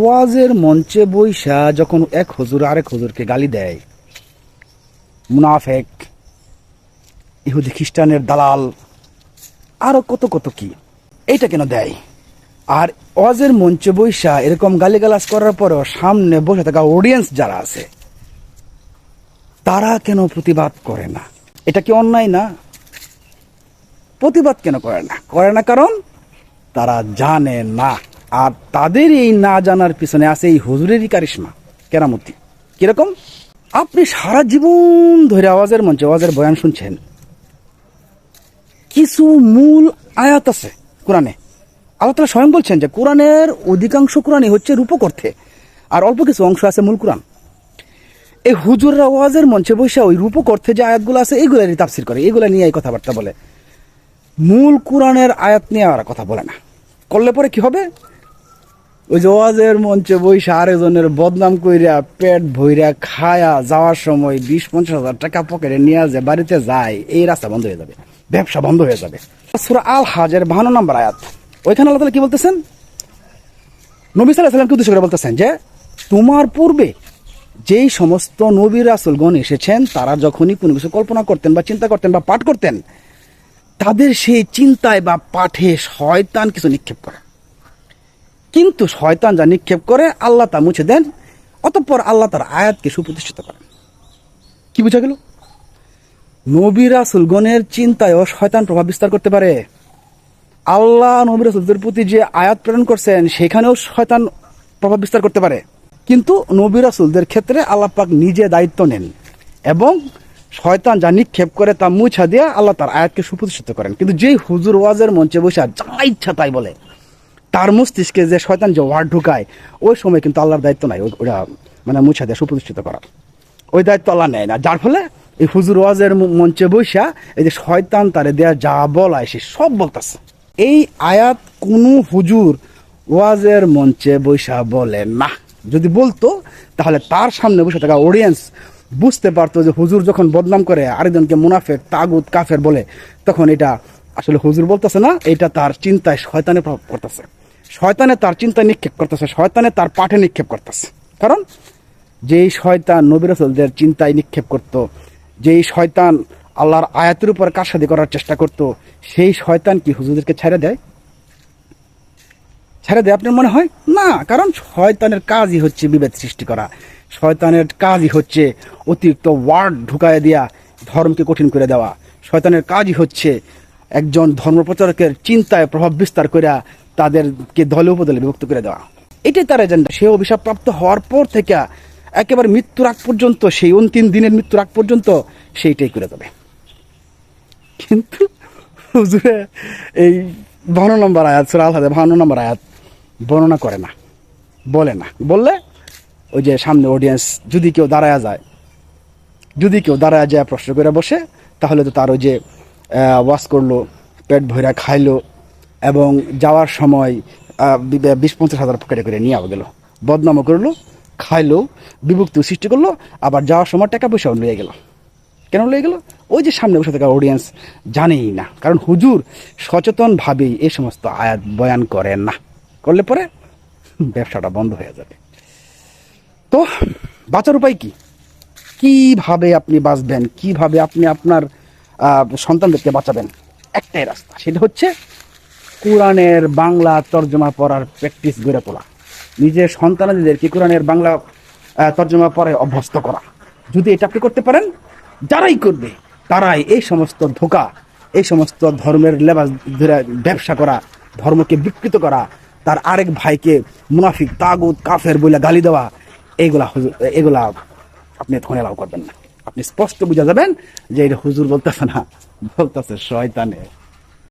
ওয়াজের মঞ্চে বৈশা যখন এক হুজুর আরেক হুজুরকে গালি দেয়। মুনাফেক, ইহুদি খ্রিস্টানের দালাল, আরও কত কত কি, এইটা কেন দেয়? আর ওয়াজের মঞ্চে বৈশা এরকম গালিগালাজ করার পরেও সামনে বসে থাকা অডিয়েন্স যারা আছে, তারা কেন প্রতিবাদ করে না? এটা কি অন্যায় না? প্রতিবাদ কেন করে না? করে না কারণ তারা জানে না। আর তাদের এই না জানার পিছনে আছে এই হুজুরেরই কারিশমা, কেরামতি। কীরকম? আপনি সারা জীবন ধরে আওয়াজের মঞ্চে আওয়াজের বয়ান শুনছেন। কিছু মূল আয়াত আছে কোরআনে। আল্লাহ তালা স্বয়ং বলছেন যে, কোরআনের অধিকাংশ কোরআনই হচ্ছে রূপক অর্থে আর অল্প কিছু অংশ আছে মূল কোরআন। এই হুজুররা ওয়াজের মঞ্চে বসে ওই রূপক অর্থে যে আয়াতগুলো আছে, এগুলারই তাফসির করে, এগুলা নিয়ে এই কথাবার্তা বলে। মূল কোরআনের আয়াত নিয়ে আর কথা বলে না। করলে পরে কি হবে? ওই যে ওয়াজের মঞ্চে বৈশা আরেকজনের বদনাম কইরা পেট ভইরা খায়া যাওয়ার সময় বিশ পঞ্চাশ হাজার টাকা পকেটে নিয়ে যে বাড়িতে যায়, এই রাস্তা বন্ধ হয়ে যাবে, ব্যবসা বন্ধ হয়ে যাবে। সুরা আল হাজের বাহান্ন নম্বর আয়াত। ওইখানে আল্লাহ তাআলা কি বলতেছেন? নবী সাল্লাহ সাল্লামকে উদ্দেশ্য করে বলতেছেন যে, তোমার পূর্বে যেই সমস্ত নবী রাসুলগণ এসেছেন, তারা যখনই কোনো কিছু কল্পনা করতেন বা চিন্তা করতেন বা পাঠ করতেন, তাদের সেই চিন্তায় বা পাঠে শয়তান কিছু নিক্ষেপ করে। কিন্তু শয়তান যা নিক্ষেপ করে, আল্লাহ তা মুছে দেন। অতঃপর আল্লাহ তার আয়াতকে সুপ্রতিষ্ঠিত করেন। কি বুঝা গেল? নবী রাসুলগণের চিন্তায়ও শয়তান প্রভাব বিস্তার করতে পারে। আল্লাহ নবী রাসুলদের প্রতি যে আয়াত প্রেরণ করছেন, সেখানেও শয়তান প্রভাব বিস্তার করতে পারে। কিন্তু নবী রাসুলদের ক্ষেত্রে আল্লাহ পাক নিজে দায়িত্ব নেন এবং শয়তান যা নিক্ষেপ করে তা মুছা দিয়ে আল্লাহ তার আয়াতকে সুপ্রতিষ্ঠিত করেন। কিন্তু যেই হুজুর ওয়াজের মঞ্চে বসে যা ইচ্ছা তাই বলে তার মস্তিষ্কে যে শয়তান যে ওয়ার্ড ঢুকায়, ওই সময় কিন্তু আল্লাহর দায়িত্ব নাই ওটা মানে মুছা দেয়, সুপ্রতিষ্ঠিত করা। ওই দায়িত্ব আল্লাহ নেয় না। যার ফলে এই হুজুর ওয়াজের মঞ্চে বৈশা এই যে শয়তান তারে দেয়া যা বলায় সে সব বলতেছে। এই আয়াত কোনো হুজুর ওয়াজের মঞ্চে বৈশা বলে না। যদি বলতো, তাহলে তার সামনে বসে থাকা অডিয়েন্স বুঝতে পারতো যে হুজুর যখন বদনাম করে আরেকজনকে মুনাফেক তাগুদ কাফের বলে, তখন এটা আসলে হুজুর বলতেছে না, এটা তার চিন্তায় শয়তানে প্রভাব করতেছে শয়তানে তার চিন্তায় নিক্ষেপ করতেছে, শয়তানে তার পাঠে নিক্ষেপ করতেছে। কারণ যেই শয়তান নবিরসলদের চিন্তায় নিক্ষেপ করত, যেই শয়তান আল্লাহর আয়াতের উপর কারসাদি করার চেষ্টা করত, সেই শয়তান কি হুজুরদেরকে ছেড়ে দেয়? ছেড়ে দেয় আপনার মনে হয়? না, কারণ শয়তানের কাজই হচ্ছে বিভেদ সৃষ্টি করা। শয়তানের কাজই হচ্ছে অতিরিক্ত ওয়ার্ড ঢুকায় দেওয়া ধর্মকে কঠিন করে দেওয়া। শয়তানের কাজই হচ্ছে একজন ধর্মপ্রচারকের চিন্তায় প্রভাব বিস্তার করে তাদেরকে দলে উপদলে বিভক্ত করে দেওয়া। এটাই তার এজেন্ডা সে অভিশাপ প্রাপ্ত হওয়ার পর থেকে একেবারে মৃত্যুর আগ পর্যন্ত, সেই অন্তিম দিনের মৃত্যুর আগ পর্যন্ত সেইটাই করে দেবে। কিন্তু হুজুরে, এই বাহান্ন নম্বর আয়াত, সুরা আল হাদে বাহান্ন নম্বর আয়াত বর্ণনা করে না, বলে না। বললে ওই যে সামনে অডিয়েন্স যদি কেউ দাঁড়ায়া যায়, যদি কেউ দাঁড়ায় যায় প্রশ্ন করে বসে, তাহলে তো তার ওই যে ওয়াশ করল, পেট ভরা খাইলো এবং যাওয়ার সময় বিশ পঞ্চাশ হাজার পকেটে করে নিয়ে গেল। বদনামও করল, খাইলো, বিভক্তি সৃষ্টি করল, আবার যাওয়ার সময় টাকা পয়সাও নিয়ে গেল। কেন লেগে গেল? ওই যে সামনে বসে থাকা অডিয়েন্স জানেই না। কারণ হুজুর সচেতনভাবেই এই সমস্ত আয়াত বয়ান করেন না। করলে পরে ব্যবসাটা বন্ধ হয়ে যাবে। তো বাঁচার উপায় কি? কীভাবে আপনি বাঁচবেন? কীভাবে আপনি আপনার সন্তানদেরকে বাঁচাবেন? একটাই রাস্তা, সেটা হচ্ছে কোরআনের বাংলা তর্জমা পড়ার প্র্যাকটিস গড়ে তোলা। নিজের সন্তানদেরকে কোরআনের বাংলা তর্জমা পড়ে অভ্যস্ত করা। যদি এটা আপনি করতে পারেন, যারাই করবে, তারাই এই সমস্ত ধোকা, এই সমস্ত ধর্মের লেবাস ধরে ব্যবসা করা, ধর্মকে বিকৃত করা, তার আরেক ভাইকে মুনাফিক, তাগুত, কাফের বলে গালি দেওয়া এইগুলা এগুলা আপনি তখন এলাও করবেন না। আপনি স্পষ্ট বুঝা যাবেন যে এটা হুজুর বলতেছে না, বলতেছে শয়তানে